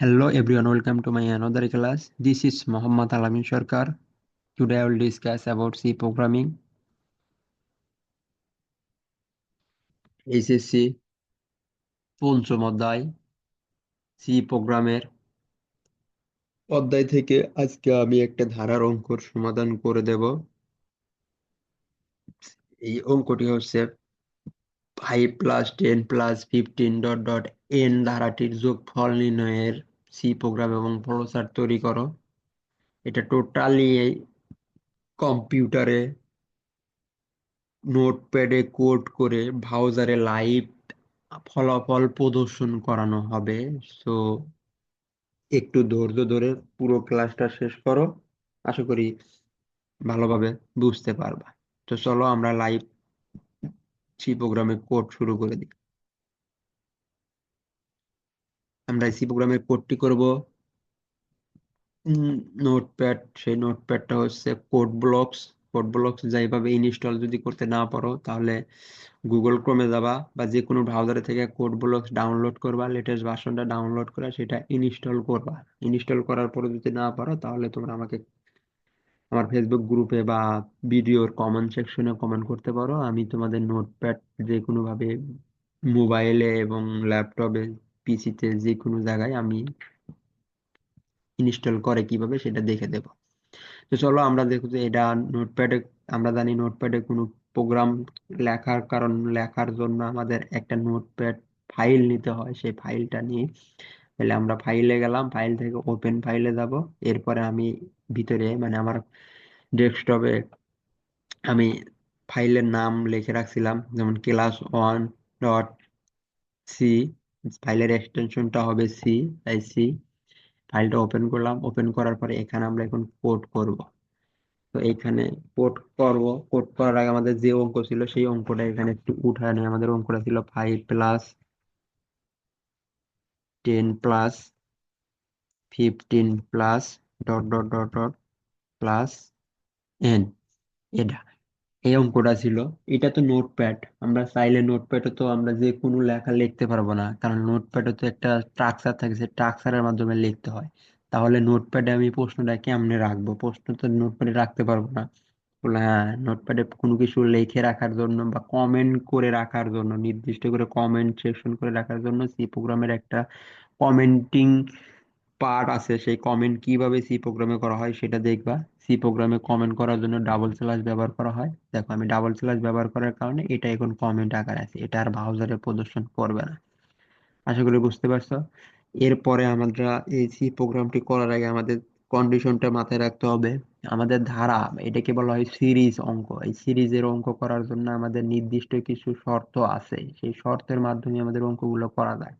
Hello everyone, welcome to my another class. This is Muhammad Alamin Sarkar. Today I will discuss about C programming. SSC পঞ্চম অধ্যায় C প্রোগ্রামের অধ্যায় থেকে আজকে আমি একটা ধারার অঙ্কর সমাধান করে দেব এই অঙ্কটি হচ্ছে five plus ten plus fifteen dot dot N ধারাটির যোগফল নির্ণয়ের সি প্রোগ্রাম এবং ফ্লোচার্ট তৈরি করো। এটা টোটালি কম্পিউটারে নোটপ্যাডে কোড করে ব্রাউজারে লাইভ ফলাফল প্রদর্শন করানো হবে। সো একটু ধৈর্য ধরে পুরো ক্লাসটা শেষ করো। আশা করি ভালোভাবে বুঝতে পারবা। তো চলো আমরা লাইভ সি প্রোগ্রামে কোড শুরু করে দিই। আমরা সি প্রোগ্রামের কোডটি করব। নোটপ্যাড সেই নোটপ্যাডটা হচ্ছে কোড ব্লকস কোড ব্লকস যেভাবে ইনস্টল যদি করতে না পারো, তাহলে গুগল ক্রোমে যাবা বা যে কোনো ব্রাউজারে থেকে কোড ব্লকস ডাউনলোড করবা লেটেস্ট ভার্সনটা ডাউনলোড করে সেটা ইনস্টল করবা। ইনস্টল করার পরে যদি না পারো, তাহলে তোমরা আমাকে আমার ফেসবুক গ্রুপে বা ভিডিওর কমেন্ট সেকশনে কমেন্ট করতে পারো। আমি তোমাদের নোটপ্যাড যে কোনো ভাবে মোবাইলে এবং ল্যাপটপে পিসিতে যে কোনো জায়গায় আমি ইনস্টল করে কীভাবে সেটা দেখে দেব। তো চলো আমরা দেখো যে এটা নোটপ্যাডে আমরা জানি নোটপ্যাডে কোনো প্রোগ্রাম লেখার কারণ, লেখার জন্য আমাদের একটা নোটপ্যাড ফাইল নিতে হয়। সেই ফাইলটা নিয়ে তাহলে আমরা ফাইলে গেলাম ফাইল থেকে ওপেন ফাইলে যাব। এরপরে আমি ভিতরে মানে আমার ডেস্কটপে আমি ফাইলের নাম লিখে রাখছিলাম, যেমন ক্লাস ওয়ান ডট সি ফাইলের এক্সটেনশনটা হবে সি তাই সি ফাইলটা ওপেন করলাম। ওপেন করার পরে এখানে আমরা এখন কোড করব। তো এখানে কোড করব। কোড করার আগে আমাদের যে অঙ্ক ছিল, সেই অঙ্কটা এখানে একটু উঠায় নেই। আমাদের অঙ্কটা ছিল five plus ten plus fifteen plus dot dot dot dot plus N এটা। এই অঙ্কটা ছিল এটা তো নোটপ্যাড আমরা চাইলে নোটপ্যাডে তো আমরা যে কোনো লেখা লিখতে পারব না। কারণ নোটপ্যাডে তো একটা স্ট্রাকচার থাকে, সেই স্ট্রাকচারের মাধ্যমে লিখতে হয়। তাহলে নোটপ্যাডে আমি প্রশ্নটা কেমনে রাখব? প্রশ্ন তো নোটপ্যাডে রাখতে পারব না। হ্যাঁ নোটপ্যাডে কোনো কিছু লিখে রাখার জন্য বা কমেন্ট করে রাখার জন্য, নির্দিষ্ট করে কমেন্ট সেকশন করে রাখার জন্য সি প্রোগ্রামের একটা কমেন্টিং পার্ট আছে। সেই কমেন্ট কীভাবে সি প্রোগ্রামে করা হয় সেটা দেখবা। সি প্রোগ্রামে কমেন্ট করার জন্য ডাবল স্ল্যাশ ব্যবহার করা হয়। দেখো, আমি ডাবল স্ল্যাশ ব্যবহার করার কারণে এটা এখন কমেন্ট আকারে আছে। এটা আর ব্রাউজারে প্রদর্শন করবে না। আশা করি বুঝতে পারছ? এরপরে আমরা এই সি প্রোগ্রামটি করার আগে আমাদের কন্ডিশনটা মাথায় রাখতে হবে। আমাদের ধারা, এটাকে বলা হয় সিরিজ অঙ্ক। এই সিরিজের অঙ্ক করার জন্য আমাদের নির্দিষ্ট কিছু শর্ত আছে। সেই শর্তের মাধ্যমে আমাদের অঙ্কগুলো করা যায়।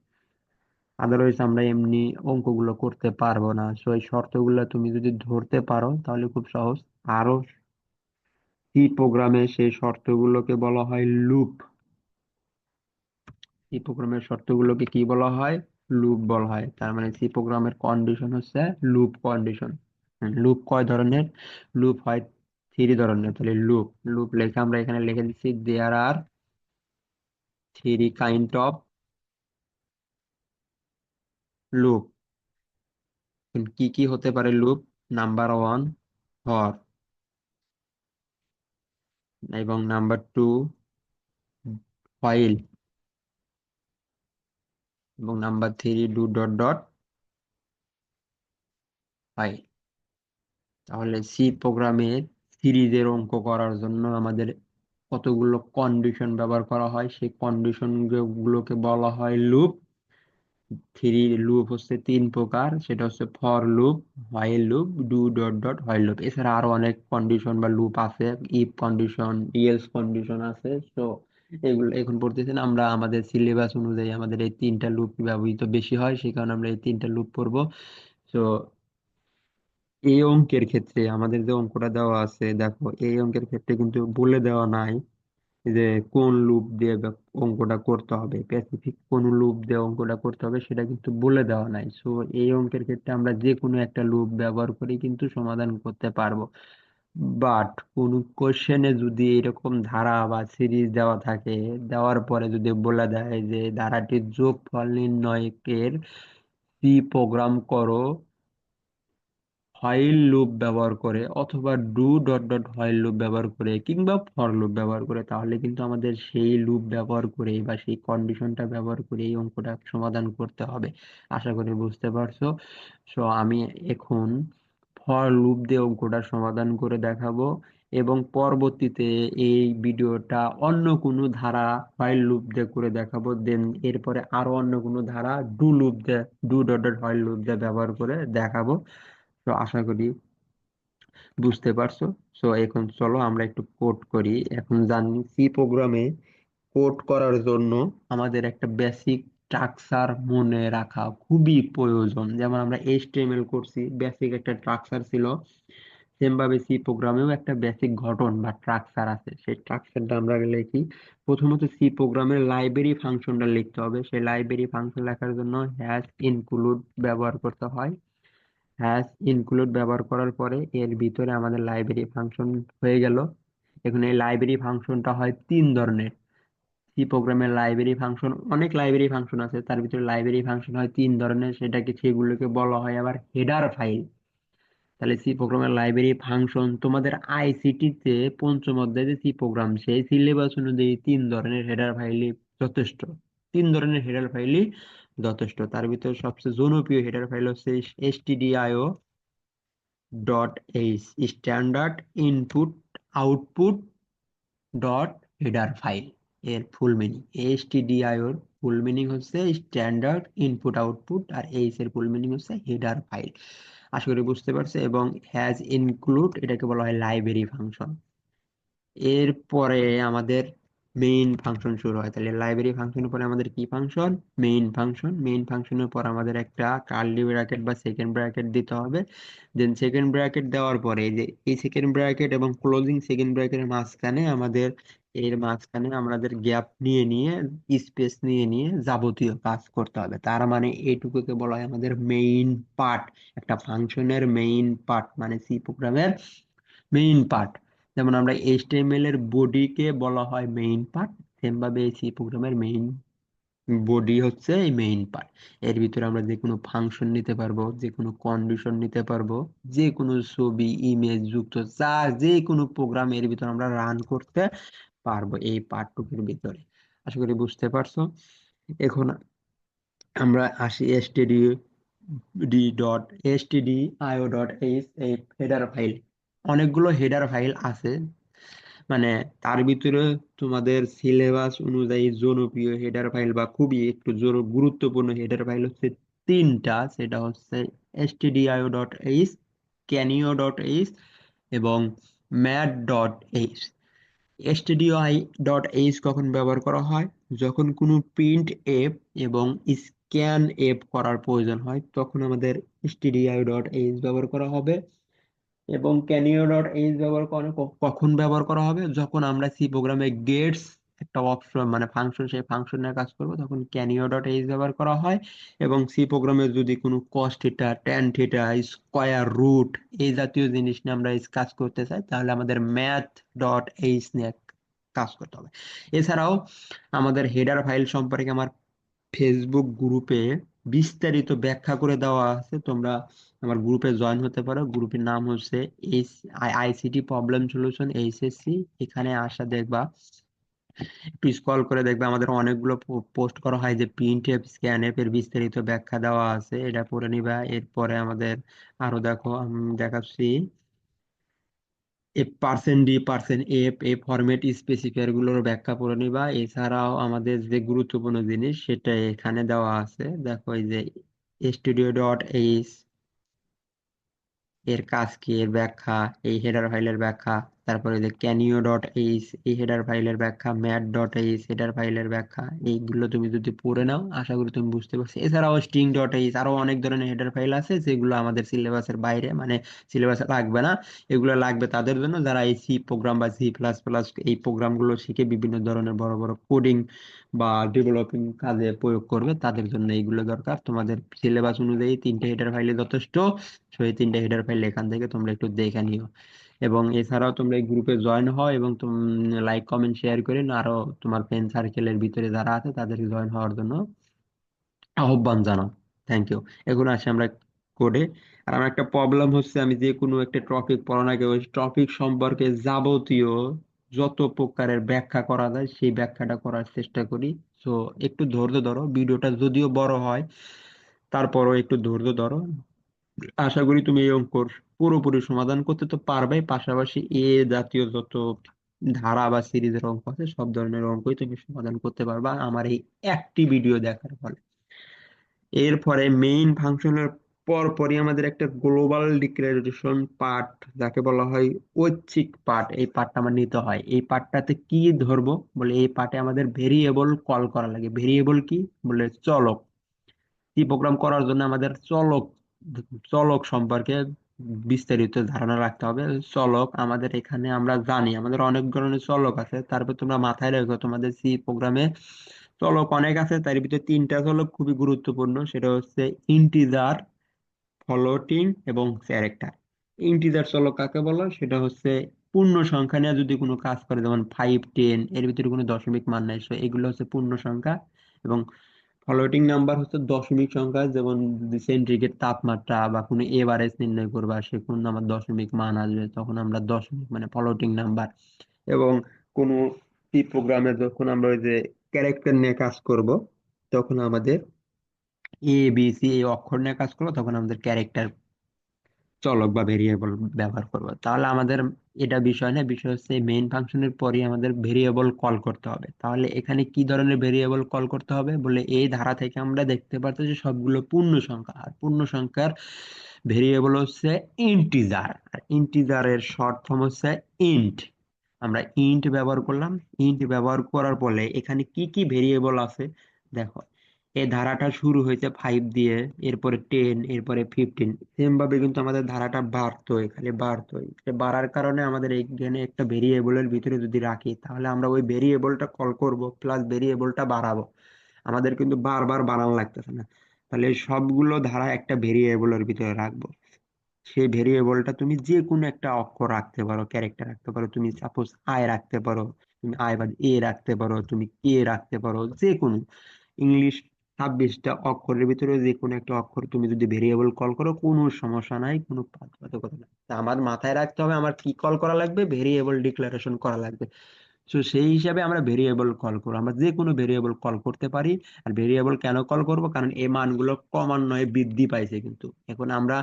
আদারওয়াইজ আমরা এমনি অঙ্কগুলো করতে পারব না। সো এই শর্তগুলো তুমি যদি ধরতে পারো, তাহলে খুব সহজ। আরও সি প্রোগ্রামে সেই শর্তগুলোকে বলা হয় লুপ সি প্রোগ্রামের শর্তগুলোকে কি বলা হয়? লুপ বলা হয়। তার মানে সি প্রোগ্রামের কন্ডিশন হচ্ছে লুপ কন্ডিশন লুপ কয় ধরনের? লুপ হয় থ্রি ধরনের। তাহলে লুপ লুপ লেখে আমরা এখানে লিখে দিচ্ছি there are three kind of loop কি কি হতে পারে লুপ নাম্বার ওয়ান ফর এবং নাম্বার টু ফাইল এবং number three do dot dot while তাহলে সি প্রোগ্রামের সিরিজের অঙ্ক করার জন্য আমাদের কতগুলো কন্ডিশন ব্যবহার করা হয়? সেই কন্ডিশন গুলোকে বলা হয় লুপ থ্রি লুপ হচ্ছে তিন প্রকার, সেটা হচ্ছে for loop while loop, do dot dot while loop. এছাড়া আরও অনেক কন্ডিশন বা লুপ আছে ইফ কন্ডিশন ইয়েলস কন্ডিশন আছে। তো এগুলো এখন পড়তেছেন, আমরা আমাদের সিলেবাস অনুযায়ী আমাদের এই তিনটা লুপ ব্যবহৃত বেশি হয়, সেই কারণে আমরা এই তিনটা লুপ পড়ব। তো এই অঙ্কের ক্ষেত্রে আমাদের যে অঙ্কটা দেওয়া আছে, দেখো, এই অঙ্কের ক্ষেত্রে কিন্তু বলে দেওয়া নাই। যে কোন লুপ দিয়ে অঙ্কটা করতে হবে স্পেসিফিক কোন লুপ দিয়ে অঙ্কটা করতে হবে সেটা কিন্তু বলে দেওয়া নাই। সো এই অঙ্কের ক্ষেত্রে আমরা যে কোনো একটা লুপ ব্যবহার করে কিন্তু সমাধান করতে পারব। বাট কোন কোশ্চেনে যদি এরকম ধারা বা সিরিজ দেওয়া থাকে, দেওয়ার পরে যদি বলে দেয় যে ধারাটির যোগফল নির্ণয়কের সি প্রোগ্রাম করো হোয়াইল লুপ ব্যবহার করে অথবা do dot dot while loop ব্যবহার করে কিংবা ফর লুপ ব্যবহার করে, তাহলে কিন্তু আমাদের সেই লুপ ব্যবহার করে বা সেই কন্ডিশনটা ব্যবহার করে এই অঙ্কটা সমাধান করতে হবে। আশা করি বুঝতে পারছ? সো আমি এখন ফর লুপ দিয়ে অঙ্কটা সমাধান করে দেখাবো এবং পরবর্তীতে এই ভিডিওটা অন্য কোনো ধারা হোয়াইল লুপ দিয়ে করে দেখাবো। দেন এরপরে আরও অন্য কোনো ধারা ডু লুপ দিয়ে do dot dot while loop দিয়ে ব্যবহার করে দেখাবো। আশা করি বুঝতে পারছ। সো এখন চলো আমরা একটু কোড করি। এখন জানি সি প্রোগ্রামে কোড করার জন্য আমাদের একটা বেসিক স্ট্রাকচার মনে রাখা খুবই প্রয়োজন। যেমন আমরা এইচটিএমএল করছি বেসিক একটা স্ট্রাকচার ছিল। সেম ভাবে সি প্রোগ্রামেও একটা বেসিক গঠন বা স্ট্রাকচার আছে। সেই স্ট্রাকচারটা আমরা লিখি। প্রথমত সি প্রোগ্রামের লাইব্রেরি ফাংশনটা লিখতে হবে। সেই লাইব্রেরি ফাংশন লেখার জন্য হ্যাশ ইনক্লুড ব্যবহার করতে হয়। হ্যাশ ইনক্লুড ব্যবহার করার পরে এর ভিতরে আমাদের লাইব্রেরি ফাংশন হয়ে গেল। এখন এই লাইব্রেরি ফাংশনটা হয় তিন ধরনের। সি প্রোগ্রামের লাইব্রেরি ফাংশন অনেক লাইব্রেরি ফাংশন আছে, তার ভিতরে লাইব্রেরি ফাংশন হয় তিন ধরনের, সেটাকে সেগুলোকে বলা হয় আবার হেডার ফাইল তাহলে সি প্রোগ্রামের লাইব্রেরি ফাংশন তোমাদের আইসিটি তে পঞ্চম অধ্যায়ে যে সি প্রোগ্রাম সেই সিলেবাস অনুযায়ী তিন ধরনের হেডার ফাইলই যথেষ্ট। তিন ধরনের হেডার ফাইলই যথেষ্ট। তার ভিতরে সবচেয়ে জনপ্রিয় হেডার ফাইল হচ্ছে stdio dot H standard input output dot header file এর ফুল মিনিং এর ফুল মিনিং হচ্ছে স্ট্যান্ডার্ড ইনপুট আউটপুট আর এইচ এর ফুল মিনিং হচ্ছে হেডার ফাইল আশা করি বুঝতে পারছে এবং হ্যাজ ইনক্লুড এটাকে বলা হয় লাইব্রেরি ফাংশন এরপরে আমাদের মেইন ফাংশন শুরু হয়। তাহলে লাইব্রেরি ফাংশনের পরে আমাদের কি ফাংশন মেইন ফাংশন মেইন ফাংশনের পর আমাদের একটা কার্লি ব্র্যাকেট বা সেকেন্ড ব্র্যাকেট দিতে হবে। দেন সেকেন্ড ব্র্যাকেট দেওয়ার পরে যে, এই সেকেন্ড ব্র্যাকেট এবং ক্লোজিং সেকেন্ড ব্র্যাকেটের মাঝখানে আমাদের, এর মাঝখানে আমাদের গ্যাপ নিয়ে নিয়ে স্পেস নিয়ে নিয়ে যাবতীয় কাজ করতে হবে। তার মানে এইটুকুকে বলা হয় আমাদের মেইন পার্ট একটা ফাংশনের মেইন পার্ট মানে সি প্রোগ্রামের মেইন পার্ট যেমন আমরা এইচটিএমএল এর বডিকে বলা হয় মেইন পার্ট সেম ভাবে সি প্রোগ্রামের মেইন বডি হচ্ছে এই মেইন পার্ট এর ভিতরে আমরা যে কোনো ফাংশন নিতে পারব, যে কোনো কন্ডিশন নিতে পারব, যে কোনো ছবি ইমেজ যুক্ত যা যে কোনো প্রোগ্রাম এর ভিতরে আমরা রান করতে পারব এই পার্টটুকুর ভিতরে। আশা করি বুঝতে পারছ? এখন আমরা আসি std D dot std io dot H এই হেডার ফাইল অনেকগুলো হেডার ফাইল আছে। মানে তার ভিতরে তোমাদের সিলেবাস অনুযায়ী জনপ্রিয় হেডার ফাইল বা খুবই একটু গুরুত্বপূর্ণ হেডার ফাইল হচ্ছে তিনটা। সেটা হচ্ছে stdio dot h conio dot h এবং math dot h STDI dot h কখন ব্যবহার করা হয়? যখন কোনো প্রিন্ট এপ এবং স্ক্যান এপ করার প্রয়োজন হয়, তখন আমাদের stdio ডট এইচ ব্যবহার করা হবে। এবং ক্যানিও ডট এইচ ব্যবহার কখন ব্যবহার করা হবে? যখন আমরা সি প্রোগ্রামে গেটস একটা অপশন মানে ফাংশন সেই ফাংশনের কাজ করব, তখন ক্যানিও ডট এইচ ব্যবহার করা হয়? এবং সি প্রোগ্রামে যদি কোনো cos theta tan theta square root এই জাতীয় জিনিস নিয়ে আমরা কাজ করতে চাই, তাহলে আমাদের ম্যাথ ডট এইচ নিয়ে কাজ করতে হবে। এছাড়াও আমাদের হেডার ফাইল সম্পর্কে আমার ফেসবুক গ্রুপে বিস্তারিত ব্যাখ্যা করে দেওয়া আছে, তোমরা আমার গ্রুপে জয়েন হতে পারো। গ্রুপের নাম হচ্ছে আইসিটি প্রবলেম সলিউশন এইচএসসি এখানে আসা দেখবা, একটু স্ক্রল করে দেখবে, আমাদের অনেকগুলো পোস্ট করা হয় যে প্রিন্ট এফ স্ক্যান এফ এর বিস্তারিত ব্যাখ্যা দেওয়া আছে। এটা পড়ে নিবা। এরপরে আমাদের আরও দেখো দেখাচ্ছি। F percent D percent F এই ফরম্যাট স্পেসিফায়ারগুলোর ব্যাখ্যা পড়ে নিবা। এছাড়াও আমাদের যে গুরুত্বপূর্ণ জিনিস, সেটা এখানে দেওয়া আছে। দেখো এই যে স্টুডিও ডট এইচ এর কাজ কি? এর ব্যাখ্যা এই হেডার ফাইলের ব্যাখ্যা। তারপরে যে ক্যানিও ডট এইচ এই হেডার ফাইলের ব্যাখ্যা ম্যাট ডট এইচ হেডার ফাইলের ব্যাখ্যা, এইগুলো তুমি যদি পড়ে নাও, আশা করি তুমি বুঝতে পারছ। এছাড়াও স্ট্রিং ডট এইচ আরও অনেক ধরনের হেডার ফাইল আছে যেগুলো আমাদের সিলেবাসের বাইরে মানে সিলেবাসে লাগবে না। এগুলো লাগবে তাদের জন্য যারা এই সি প্রোগ্রাম বা সি প্লাস প্লাস এই প্রোগ্রামগুলো শিখে বিভিন্ন ধরনের বড় বড় কোডিং বা ডেভেলপিং কাজে প্রয়োগ করবে, তাদের জন্য এইগুলো দরকার। তোমাদের সিলেবাস অনুযায়ী তিনটে হেডার ফাইলে যথেষ্ট সেই তিনটে হেডার ফাইল এখান থেকে তোমরা একটু দেখে নিও। এবং এছাড়াও তোমরা এই গ্রুপে জয়েন হও এবং লাইক কমেন্ট শেয়ার করে আরও তোমার ফ্রেন্ড সার্কেলের ভিতরে যারা আছে তাদেরকে জয়েন হওয়ার জন্য আহ্বান জানাও। থ্যাংক ইউ এখন আসি আমরা কোডে আর আমার একটা প্রবলেম হচ্ছে আমি যে কোনো একটা টপিক পড়ানোর আগে ওই টপিক সম্পর্কে যাবতীয় যত প্রকারের ব্যাখ্যা করা যায় সেই ব্যাখ্যাটা করার চেষ্টা করি। তো একটু ধৈর্য ধরো, ভিডিওটা যদিও বড় হয়, তারপরও একটু ধৈর্য ধরো। আশা করি তুমি এই অঙ্কর পুরোপুরি সমাধান করতে তো পারবে পাশাপাশি এ জাতীয় যত ধারা বা সিরিজের অঙ্ক আছে, সব ধরনের অঙ্কই তুমি সমাধান করতে পারবা আমার এই একটি ভিডিও দেখার ফলে। এরপরে মেইন ফাংশনের পরপরই আমাদের একটা গ্লোবাল ডিক্লারেশন পার্ট যাকে বলা হয় ঐচ্ছিক পার্ট এই পার্টটা আমার নিতে হয়। এই পার্টটাতে কি ধরবো? বলে এই পার্টে আমাদের ভেরিয়েবল কল করা লাগে। ভেরিয়েবল কি? বলে চলক। সি প্রোগ্রাম করার জন্য আমাদের চলক চলক সম্পর্কে বিস্তারিত ধারণা রাখতে হবে। চলক আমাদের এখানে আমরা জানি, আমাদের অনেক ধরনের চলক আছে। তারপর তোমরা মাথায় রেখো, তোমাদের সি প্রোগ্রামে চলক অনেক আছে, তার ভিতরে তিনটা চলক খুবই গুরুত্বপূর্ণ। সেটা হচ্ছে ইন্টিজার ফ্লোটিং এবং ক্যারেক্টার ইন্টিজার চলক কাকে বলো? সেটা হচ্ছে পূর্ণ সংখ্যা নিয়ে যদি কোনো কাজ করে, যেমন ফাইভ টেন এর ভিতরে কোনো দশমিক মান নাই। So, এগুলো হচ্ছে পূর্ণ সংখ্যা এবং ফ্লোটিং নাম্বার হচ্ছে দশমিক সংখ্যা, যেমন সেন্টিগ্রেড তাপমাত্রা বা কোনো এভারেজ নির্ণয় করবা সে কোন আমার দশমিক মান আসবে, তখন আমরা দশমিক মানে ফ্লোটিং নাম্বার এবং কোনো সি প্রোগ্রামে যখন আমরা ওই যে ক্যারেক্টার নিয়ে কাজ করব, তখন আমাদের এ বি সি এই অক্ষর নিয়ে কাজ করব, তখন আমাদের ক্যারেক্টার চলক বা ভেরিয়েবল ব্যবহার করব। তাহলে আমাদের এটা বিষয় না, বিষয় হচ্ছে মেইন ফাংশনের পরই আমাদের ভেরিয়েবল কল করতে হবে। তাহলে এখানে কি ধরনের ভেরিয়েবল কল করতে হবে? বলে এই ধারা থেকে আমরা দেখতে পাচ্ছি যে সবগুলো পূর্ণ সংখ্যা, আর পূর্ণ সংখ্যার ভেরিয়েবল হচ্ছে ইন্টিজার আর ইন্টিজারের শর্ট ফর্ম হচ্ছে ইন্ট আমরা ইন্ট ব্যবহার করলাম ইন্ট ব্যবহার করার ফলে এখানে কি কি ভেরিয়েবল আছে? দেখো এই ধারাটা শুরু হয়েছে ফাইভ দিয়ে, এরপরে টেন এরপরে ফিফটিন সেম ভাবে কিন্তু আমাদের ধারাটা বাড়তোই, খালি বাড়তোই। বাড়ার কারণে আমাদের এখানে একটা ভেরিয়েবলের ভিতরে যদি রাখি, তাহলে আমরা ওই ভেরিয়েবলটা কল করব প্লাস ভেরিয়েবলটা বাড়াবো। আমাদের কিন্তু বারবার বাড়ানো লাগতেছে না। তাহলে সবগুলো ধারা একটা ভেরিয়েবলের ভিতরে রাখব। সেই ভেরিয়েবলটা তুমি যে কোনো একটা অক্ষর রাখতে পারো ক্যারেক্টার রাখতে পারো। তুমি সাপোজ আয় রাখতে পারো, তুমি আয় বাদ এ রাখতে পারো, তুমি কে রাখতে পারো যে কোনো ইংলিশ ছাব্বিশটা অক্ষরের ভিতরে যে কোনো একটা অক্ষর তুমি যদি ভেরিয়েবল কল করো, কোনো সমস্যা নাই, কোনো বাধ্যবাধকতা নাই। আমার মাথায় রাখতে হবে, আমার কি কল করা লাগবে? ভেরিয়েবল ডিক্লারেশন করা লাগবে। তো সেই হিসাবে আমরা ভেরিয়েবল কল করব। আমরা যে কোনো ভেরিয়েবল কল করতে পারি, আর ভেরিয়েবল কেন কল করব? কারণ এই মানগুলো ক্রমান্বয়ে বৃদ্ধি পাইছে কিন্তু। এখন আমরা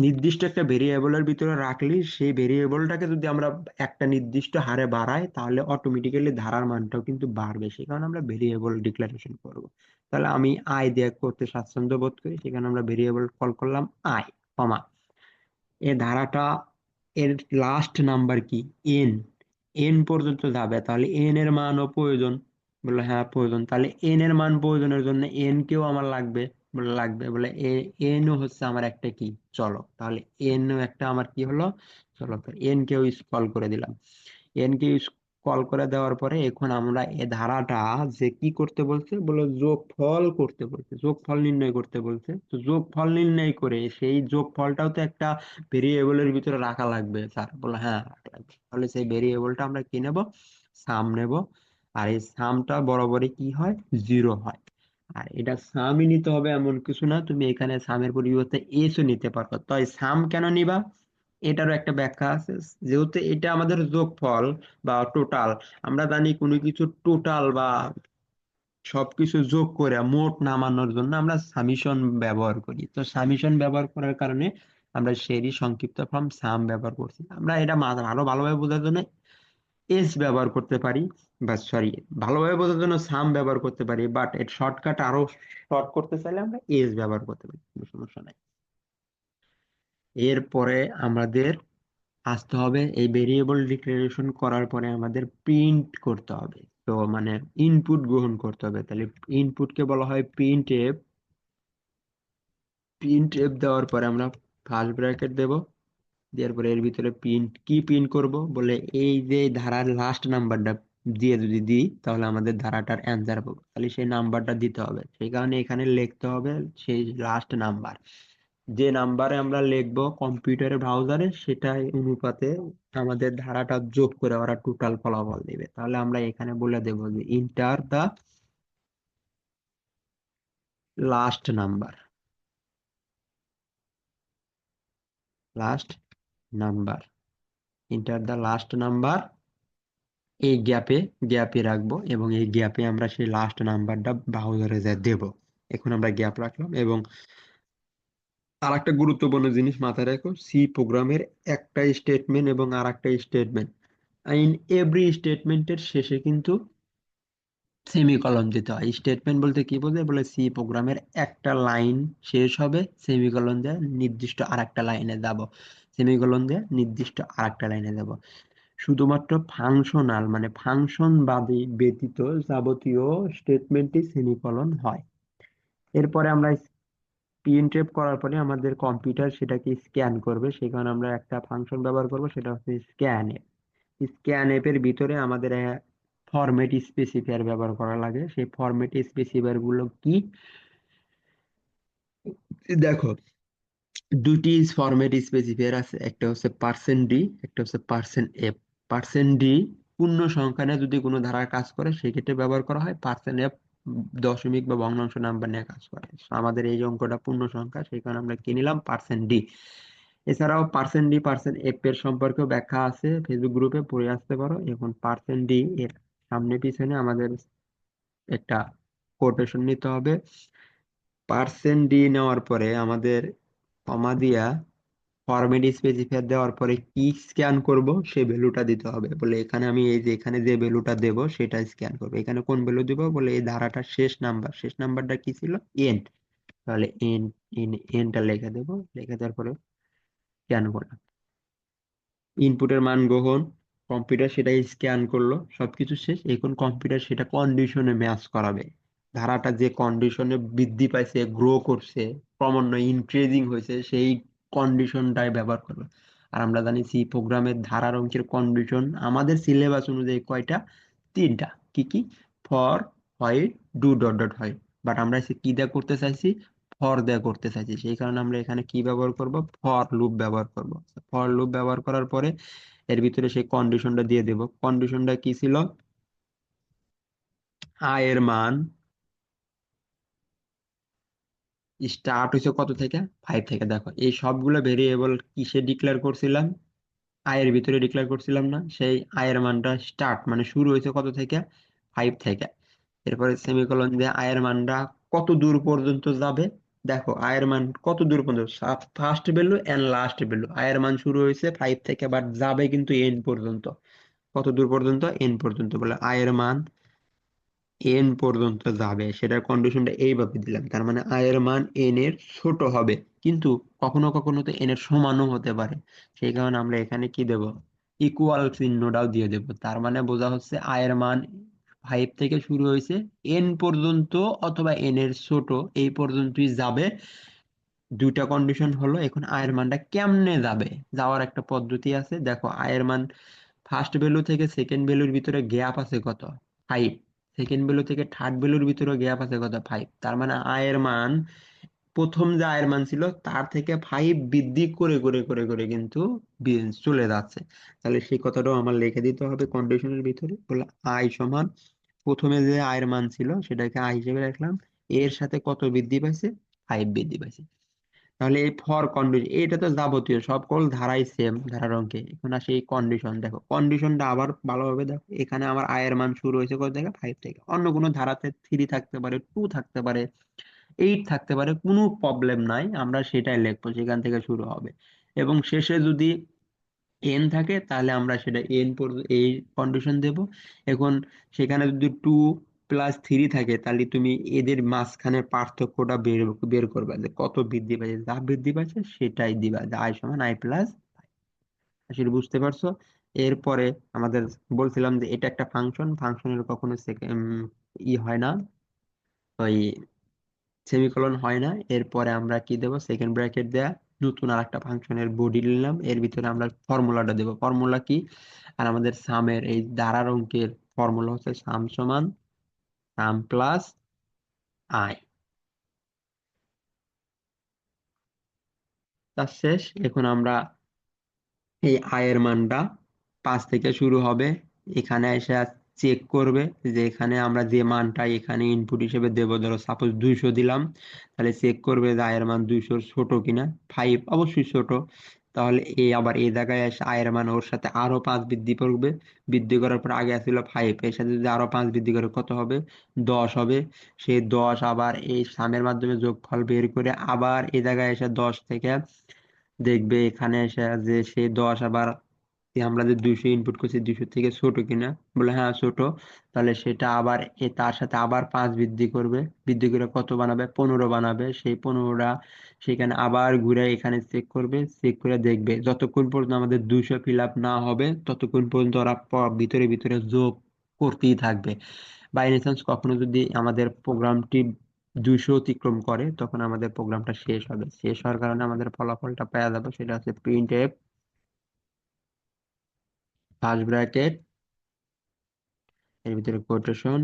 নির্দিষ্ট একটা ভেরিয়েবলের ভিতরে রাখলে, সেই ভেরিয়েবলটাকে যদি আমরা একটা নির্দিষ্ট হারে বাড়াই, তাহলে অটোমেটিক্যালি ধারার মানটাও কিন্তু বাড়বে। সেই কারণে আমরা ভেরিয়েবল ডিক্লারেশন করব। তাহলে আমি আই দিয়ে করতে স্বাচ্ছন্দ্য বোধ করি। সেখানে আমরা ভেরিয়েবল কল করলাম আই কমা এ ধারাটা, এর লাস্ট নাম্বার কি? এন এন পর্যন্ত যাবে, তাহলে এন এর মানও প্রয়োজন। বলল হ্যাঁ প্রয়োজন। তাহলে এন এর মান প্রয়োজনের জন্য এন কেও আমার লাগবে। বলে লাগবে। বলে এন ও হচ্ছে আমার একটা কি? চলো, তাহলে এন একটা আমার কি হলো? চলো এন কেও কল করে দিলাম। এন কে কল করে দেওয়ার পরে এখন আমরা এ ধারাটা যে কি করতে বলছে? বলে যোগফল করতে বলছে। যোগফল নির্ণয় করতে বলছে। তো যোগফল নির্ণয় করে সেই যোগফলটাও তো একটা ভেরিয়েবলের ভিতরে রাখা লাগবে। স্যার বলে হ্যাঁ তাহলে সেই ভেরিয়েবলটা আমরা কি নেব? সাম নেব। আর এই সামটা বরাবরই কি হয়? জিরো হয়। আর এটা সামই নিতে হবে এমন কিছু না। তুমি এখানে সামের পরিবর্তে এসও নিতে পারো। তাই সাম কেন নিবা? এটারও একটা ব্যাখ্যা আছে। যেহেতু এটা আমাদের যোগফল বা টোটাল আমরা জানি কোনো কিছু টোটাল বা সবকিছু যোগ করে মোট নামানোর জন্য আমরা সামিশন ব্যবহার করি। তো সামিশন ব্যবহার করার কারণে আমরা সেরই সংক্ষিপ্ত ফর্ম সাম ব্যবহার করছি। আমরা এটা আরও ভালোভাবে বোঝার জন্য এস ব্যবহার করতে পারি বা সরি ভালোভাবে বোঝার জন্য সাম ব্যবহার করতে পারি বাট এর শর্টকাট আরও শর্ট করতে চাইলে আমরা এস ব্যবহার করতে পারি, কোনো সমস্যা নাই। এরপরে আমাদের আসতে হবে এই ভেরিয়েবল ডিক্লারেশন করার পরে আমাদের প্রিন্ট করতে হবে। তো মানে ইনপুট গ্রহণ করতে হবে। তাহলে ইনপুটকে বলা হয় প্রিন্ট এফ প্রিন্ট এফ দেওয়ার পরে আমরা ফার্স্ট ব্র্যাকেট দেব। দেওয়ার পরে এর ভিতরে প্রিন্ট কি প্রিন্ট করব? বলে এই যে ধারার লাস্ট নাম্বারটা দিয়ে যদি দিই, তাহলে আমাদের ধারাটার অ্যান্সার পাবো। তাহলে সেই নাম্বারটা দিতে হবে। সেই কারণে এখানে লিখতে হবে সেই লাস্ট নাম্বার যে নাম্বারে আমরা লিখব কম্পিউটারের ব্রাউজারে সেটাই অনুপাতে আমাদের ধারাটা যোগ করে ওরা টোটাল ফলাফল দেবে। তাহলে আমরা এখানে বলে দেব যে enter the last number last number enter the last number এই গ্যাপে গ্যাপে রাখব এবং এই গ্যাপে আমরা সেই লাস্ট নাম্বারটা ব্রাউজারে যা দেব। এখন আমরা গ্যাপ রাখলাম এবং আর একটা গুরুত্বপূর্ণ জিনিস মাথায় রাখো সি প্রোগ্রামের একটা স্টেটমেন্ট এবং আর একটা স্টেটমেন্ট ইন এভরি স্টেটমেন্টের শেষে কিন্তু সেমিকলন দিতে হয়। স্টেটমেন্ট বলতে কি বোঝায়? বলে সি প্রোগ্রামের একটা লাইন শেষ হবে সেমিকলন দিয়ে নির্দিষ্ট আর একটা লাইনে যাব। সেমিকলন দিয়ে নির্দিষ্ট আর একটা লাইনে যাব। শুধুমাত্র ফাংশনাল মানে ফাংশন বাদে ব্যতীত যাবতীয় স্টেটমেন্টই সেমিকলন হয়। এরপরে আমরা প্রিন্টএফ করার পরে আমাদের কম্পিউটার সেটাকে স্ক্যান করবে। কারণে আমরা একটা ফাংশন ব্যবহার করব, সেটা হচ্ছে স্ক্যান এপ স্ক্যান এর ভিতরে আমাদের ফরম্যাট স্পেসিফায়ার ব্যবহার করা লাগে। সেই ফরম্যাট স্পেসিফায়ারগুলো কি? দেখো, দুটি ফরম্যাট স্পেসিফায়ার আছে। একটা হচ্ছে পার্সেন্ট ডি একটা হচ্ছে পার্সেন্ট এফ পার্সেন্ট ডি পূর্ণ সংখ্যা নিয়ে যদি কোনো ধারার কাজ করে, সেক্ষেত্রে ব্যবহার করা হয় পার্সেন্ট এফ দশমিক বা ভগ্নাংশ নাম্বার নিয়ে কাজ করে। আমাদের এই অঙ্কটা পূর্ণ সংখ্যা, সেই কারণে আমরা কি নিলাম? পার্সেন্ট ডি এছাড়াও পার্সেন্ট ডি পার্সেন্ট এফ এর সম্পর্কেও ব্যাখ্যা আছে। ফেসবুক গ্রুপে পড়ে আসতে পারো। এখন পার্সেন্ট ডি এর সামনে পিছনে আমাদের একটা কোটেশন নিতে হবে। পার্সেন্ট ডি নেওয়ার পরে আমাদের কমা দিয়া ফরম্যাট স্পেসিফায়ার দেওয়ার পরে কি স্ক্যান করব, সেই ভ্যালুটা দিতে হবে। বলে এখানে আমি এই যে, এখানে যে ভ্যালুটা দেব সেটা স্ক্যান করব। এখানে কোন ভ্যালু দিব? বলে এই ধারাটার শেষ নাম্বার শেষ নাম্বারটা কি ছিল? এন তাহলে এন এন এনটা লিখে দেব। লিখে দেওয়ার পরে স্ক্যান করলাম। ইনপুটের মান গ্রহণ। কম্পিউটার সেটা স্ক্যান করল। সবকিছু শেষ। এখন কম্পিউটার সেটা কন্ডিশনে ম্যাচ করাবে। ধারাটা যে কন্ডিশনে বৃদ্ধি পাইছে গ্রো করছে, ক্রমান্বয়ে ইনক্রিজিং হয়েছে, সেই কন্ডিশনটাই ব্যবহার করবে। আর আমরা জানি সি প্রোগ্রামের ধারার অঙ্কের কন্ডিশন আমাদের সিলেবাস অনুযায়ী কয়টা? তিনটা। কি কি? For while do dot dot while but আমরা কি দিয়ে করতে চাইছি? ফর দিয়ে করতে চাইছি। সেই কারণে আমরা এখানে কি ব্যবহার করব? ফর লুপ ব্যবহার করব। ফর লুপ ব্যবহার করার পরে এর ভিতরে সেই কন্ডিশনটা দিয়ে দেব। কন্ডিশনটা কি ছিল? আয়ের মান স্টার্ট হয়েছে কত থেকে? ফাইভ থেকে। দেখো, এই সবগুলো ভেরিয়েবল কিসে ডিক্লেয়ার করছিলাম? আয়ের ভিতরে ডিক্লেয়ার করছিলাম না। সেই আয়ের মানটা স্টার্ট মানে শুরু হয়েছে কত থেকে? ফাইভ থেকে। এরপরে সেমিকলন দিয়ে আয়ের মানটা কত দূর পর্যন্ত যাবে? দেখো আয়ের মান কত দূর পর্যন্ত? First value and last value আয়ের মান শুরু হয়েছে ফাইভ থেকে বাট যাবে কিন্তু এন পর্যন্ত। কত দূর পর্যন্ত? এন পর্যন্ত। বলে আয়ের মান এন পর্যন্ত যাবে, সেটার কন্ডিশনটা এইভাবে দিলাম। তার মানে আয়ের মান এন এর ছোট হবে, কিন্তু কখনো কখনো তো এন এর সমানও হতে পারে। সেই কারণে আমরা এখানে কি দেব? ইকুয়াল চিহ্নটাও দিয়ে দেব। তার মানে বোঝা হচ্ছে আয়ের মান ফাইভ থেকে শুরু হয়েছে এন পর্যন্ত অথবা এন এর ছোট, এই পর্যন্তই যাবে। দুইটা কন্ডিশন হলো, এখন আয়ের মানটা কেমনে যাবে? যাওয়ার একটা পদ্ধতি আছে। দেখো আয়ের মান ফার্স্ট ভ্যালু থেকে সেকেন্ড ভ্যালুর ভিতরে গ্যাপ আছে কত? ফাইভ সেকেন্ড ভ্যালু থেকে থার্ড ভ্যালুর ভিতরে গ্যাপ আছে কত ফাইভ তার মানে আয়ের মান, প্রথম যে আয়ের মান ছিল, তার থেকে ফাইভ বৃদ্ধি করে করে করে করে কিন্তু চলে যাচ্ছে। তাহলে সেই কথাটাও আমার লিখে দিতে হবে কন্ডিশনের ভিতরে। বলে আয় সমান, প্রথমে যে আয়ের মান ছিল, সেটাকে আয় হিসেবে রাখলাম। এর সাথে কত বৃদ্ধি পাইছে? ফাইভ বৃদ্ধি পাইছে। তাহলে এই ফর কন্ডিশন এটা তো যাবতীয় সকল ধারাই সেম ধারার অঙ্কে এখন আসে এই কন্ডিশন দেখো। কন্ডিশনটা আবার ভালোভাবে দেখো। এখানে আমার আয়ের মান শুরু হয়েছে কত থেকে? ফাইভ থেকে। অন্য কোনো ধারাতে থ্রি থাকতে পারে টু থাকতে পারে এইট থাকতে পারে, কোনো প্রবলেম নাই। আমরা সেটাই লিখব সেখান থেকে শুরু হবে। এবং শেষে যদি এন থাকে, তাহলে আমরা সেটা এন পর এই কন্ডিশন দেব। এখন সেখানে যদি টু প্লাস থ্রি থাকে, তাহলে তুমি এদের মাঝখানের পার্থক্যটা বের বের করবে যে কত বৃদ্ধি পাচ্ছে, যা বৃদ্ধি পাচ্ছে সেটাই দিবা, যে আই সমান আই প্লাস আসলে বুঝতে পারছ? এরপরে আমাদের বলছিলাম যে এটা একটা ফাংশন ফাংশনের কখনো ই হয় না, ওই সেমিকোলন হয় না। এরপরে আমরা কি দেব? সেকেন্ড ব্র্যাকেট দেয়া, নতুন আর একটা ফাংশনের বডি নিলাম, এর ভিতরে আমরা ফর্মুলাটা দেব। ফর্মুলা কি? আর আমাদের সামের এই দ্বারার অঙ্কের ফর্মুলা হচ্ছে সাম সমান সাম প্লাস আই তার শেষ। এখন আমরা এই আয়ের মানটা পাঁচ থেকে শুরু হবে। এখানে এসে চেক করবে যে এখানে আমরা যে মানটা এখানে ইনপুট হিসেবে দেব, ধরো সাপোজ দুইশো দিলাম, তাহলে চেক করবে যে আয়ের মান দুইশোর ছোট কিনা। ফাইভ অবশ্যই ছোট। তাহলে এ আবার এই জায়গায় এসে আয়ের মান ওর সাথে আরও পাঁচ বৃদ্ধি করবে। বৃদ্ধি করার পর আগে ছিল ফাইভ এর সাথে যদি আরও পাঁচ বৃদ্ধি করে কত হবে? দশ হবে। সেই দশ আবার এই সামের মাধ্যমে যোগফল বের করে আবার এ জায়গায় এসে দশ থেকে দেখবে এখানে এসে যে সে দশ আবার আমরা যে দুইশো ইনপুট করছি, দুইশো থেকে ছোট কিনা, বলে হ্যাঁ ছোট। তাহলে সেটা আবার তার সাথে আবার পাঁচ বৃদ্ধি করবে। বৃদ্ধি করে কত বানাবে? পনেরো বানাবে। সেই পনেরোটা সেখানে আবার ঘুরে এখানে চেক করবে চেক করে দেখবে। যতক্ষণ পর্যন্ত আমাদের দুইশো ফিল আপ না হবে, ততক্ষণ পর্যন্ত ওরা ভিতরে ভিতরে যোগ করতেই থাকবে। বাই চান্স কখনো যদি আমাদের প্রোগ্রামটি দুইশো অতিক্রম করে, তখন আমাদের প্রোগ্রামটা শেষ হবে। শেষ হওয়ার কারণে আমাদের ফলাফলটা পাওয়া যাবে, সেটা হচ্ছে প্রিন্ট এফ ফার্স্ট ব্র্যাকেট এর ভিতরে কোটেশন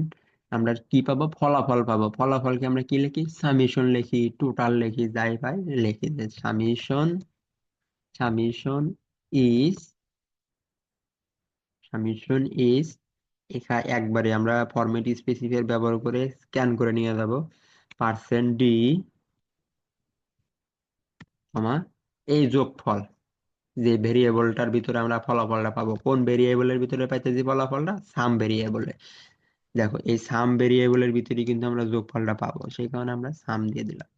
আমরা কি পাবো? ফলাফল পাবো। ফলাফলকে আমরা কি লিখি? সামিশন লিখি টোটাল লিখি, যাই পাই, লিখি যে summation summation is summation is এখানে একবারে আমরা ফরম্যাট স্পেসিফায়ার ব্যবহার করে স্ক্যান করে নিয়ে যাব। পার্সেন্ট ডি কমা এই যোগফল। যে ভেরিয়েবলটার ভিতরে আমরা ফলাফলটা পাবো। কোন ভেরিয়েবলের ভিতরে পাইতেছি ফলাফলটা? সাম ভেরিয়েবলে দেখো, এই সাম ভেরিয়েবলের ভিতরে কিন্তু আমরা যোগফলটা পাবো। সেই কারণে আমরা সাম দিয়ে দিলাম।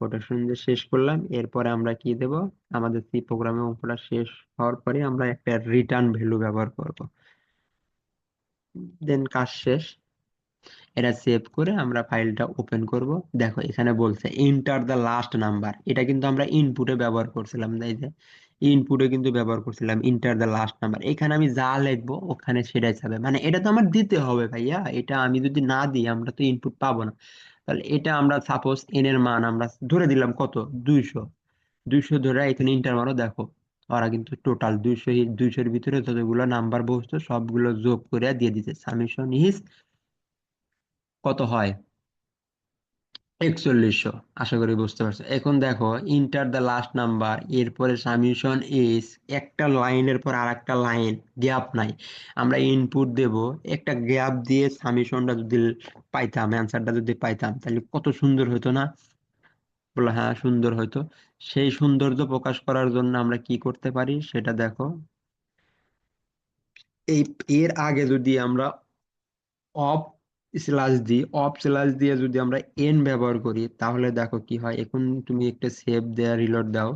ওটা শেষ করলাম। এরপরে আমরা কি দেব? আমাদের সি প্রোগ্রামে অঙ্কটা শেষ হওয়ার পরে আমরা একটা রিটার্ন ভ্যালু ব্যবহার করব। দেন কাজ শেষ। এটা সেভ করে আমরা ফাইলটা ওপেন করব। দেখো, এখানে বলছে এন্টার দ্য লাস্ট নাম্বার এটা কিন্তু আমরা ইনপুটে ব্যবহার করছিলাম, তাই যে? ইনপুটে কিন্তু ব্যবহার করছিলাম ইন্টার দ্য লাস্ট নাম্বার এখানে আমি যা লিখব, ওখানে সেটাই যাবে। মানে এটা তো আমার দিতে হবে ভাইয়া, এটা আমি যদি না দিই, আমরা তো ইনপুট পাবো না। তাহলে এটা আমরা সাপোজ এন এর মান আমরা ধরে দিলাম কত? দুইশো। দুইশো ধরে এখানে ইন্টার মারও দেখো। ওরা কিন্তু টোটাল দুইশো দুইশোর ভিতরে যতগুলো নাম্বার বসতো, সবগুলো যোগ করে দিয়ে দিচ্ছে। সামেশন ইজ কত হয়? একচল্লিশশো, আশা করি বুঝতে পারছ। এখন দেখো ইন্টার দ্য লাস্ট নাম্বার এরপরে সামিশন ইজ একটা লাইনের পর আর একটা লাইন গ্যাপ নাই। আমরা ইনপুট দেব, একটা গ্যাপ দিয়ে সামিশনটা যদি পাইতাম অ্যান্সারটা যদি পাইতাম, তাহলে কত সুন্দর হতো না? বলে হ্যাঁ সুন্দর হয়তো সেই সৌন্দর্য প্রকাশ করার জন্য আমরা কি করতে পারি? সেটা দেখো। এই, এর আগে যদি আমরা অফ স্ল্যাশ দিই অফ স্ল্যাশ দিয়ে যদি আমরা এন ব্যবহার করি, তাহলে দেখো কি হয়? এখন তুমি একটা সেভ দেয়া রিলোড দাও।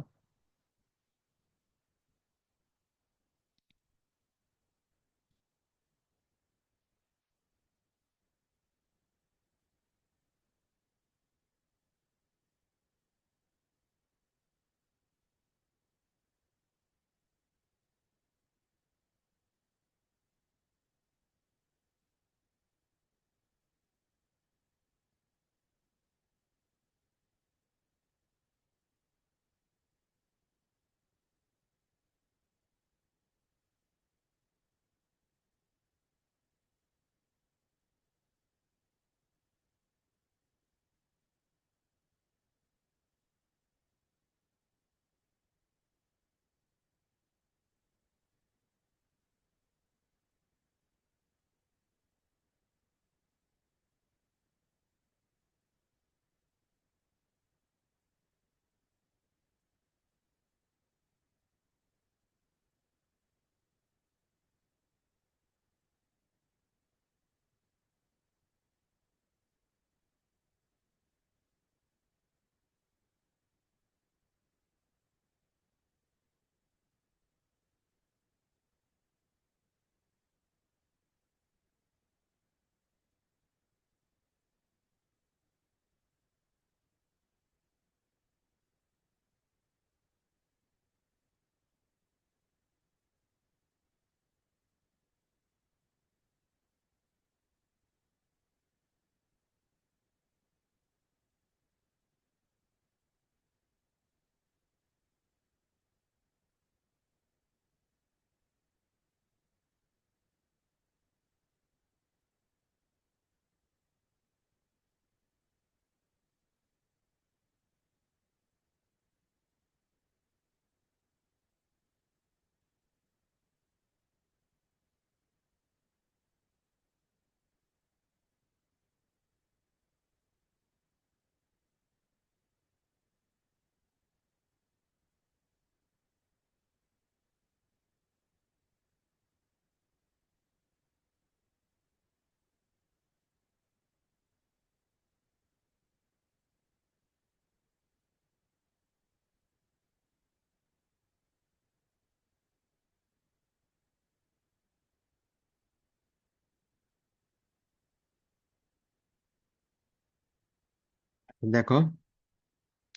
দেখো,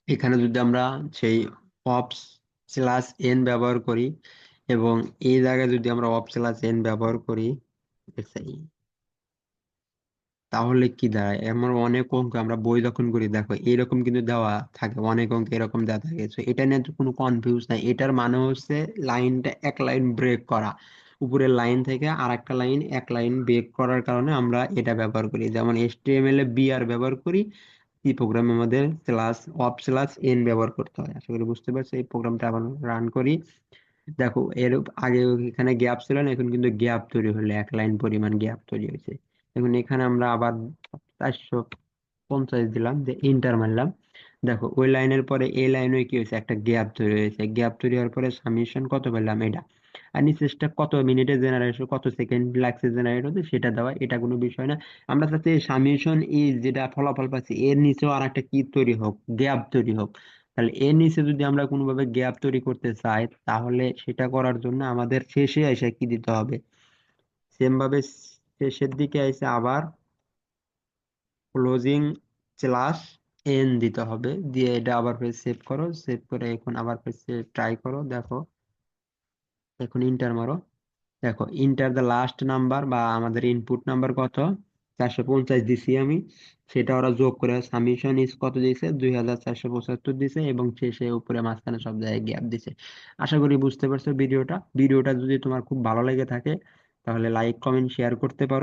এখানে যদি আমরা সেই অপস স্ল্যাশ এন ব্যবহার করি এবং এই জায়গায় যদি আমরা অপ স্ল্যাশ এন ব্যবহার করি তাহলে কি দাঁড়ায়? এমন অনেক অঙ্ক আমরা বই যখন করি, দেখো এরকম কিন্তু দেওয়া থাকে, অনেক অঙ্ক এরকম দেওয়া থাকে। তো এটা নিয়ে তো কোনো কনফিউজ নাই। এটার মানে হচ্ছে লাইনটা এক লাইন ব্রেক করা। উপরের লাইন থেকে আর একটা লাইন এক লাইন ব্রেক করার কারণে আমরা এটা ব্যবহার করি। যেমন S T M L A B R ব্যবহার করি এই প্রোগ্রামে আমাদের স্ল্যাশ অফ স্ল্যাশ এন ব্যবহার করতে হয়। আশা করি বুঝতে পারছ, এই প্রোগ্রামটা আবার রান করি। দেখো, এর আগে এখানে গ্যাপ ছিল না, এখন কিন্তু গ্যাপ তৈরি হলো, এক লাইন পরিমাণ গ্যাপ তৈরি হয়েছে। এখন এখানে আমরা আবার চারশো পঞ্চাশ দিলাম, যে ইন্টার মারলাম। দেখো, ওই লাইনের পরে এই লাইনে কি হয়েছে? একটা গ্যাপ তৈরি হয়েছে। গ্যাপ তৈরি হওয়ার পরে সামিশন কত পেলাম? এটা। আর নিচেরটা কত মিনিটে জেনারেট কত সেকেন্ড লাগছে জেনারেট হতে সেটা দেওয়া, এটা কোনো বিষয় না। আমরা চাচ্ছি সামিশন ইজ যেটা ফলাফল পাচ্ছি, এর নিচেও আর একটা কি তৈরি হোক? গ্যাপ তৈরি হোক। তাহলে এর নিচে যদি আমরা কোনোভাবে গ্যাপ তৈরি করতে চাই, তাহলে সেটা করার জন্য আমাদের শেষে এসে কি দিতে হবে? সেম ভাবে শেষের দিকে এসে আবার ক্লোজিং স্ল্যাশ এন দিতে হবে। দিয়ে এটা আবার ফের সেভ করো। সেভ করে এখন আবার ফের ট্রাই করো। দেখো, এখন ইন্টার মারো। দেখো ইন্টার দ্য লাস্ট নাম্বার বা আমাদের ইনপুট নাম্বার কত? চারশো পঞ্চাশ দিছি আমি। সেটা ওরা যোগ করে সামিশন ইজ কত দিয়েছে দুই হাজার চারশো পঁচাত্তর দিছে এবং শেষে উপরে মাঝখানে সব জায়গায় গ্যাপ দিছে। আশা করি বুঝতে পারছ ভিডিওটা। ভিডিওটা যদি তোমার খুব ভালো লেগে থাকে, তাহলে লাইক কমেন্ট শেয়ার করতে পারো।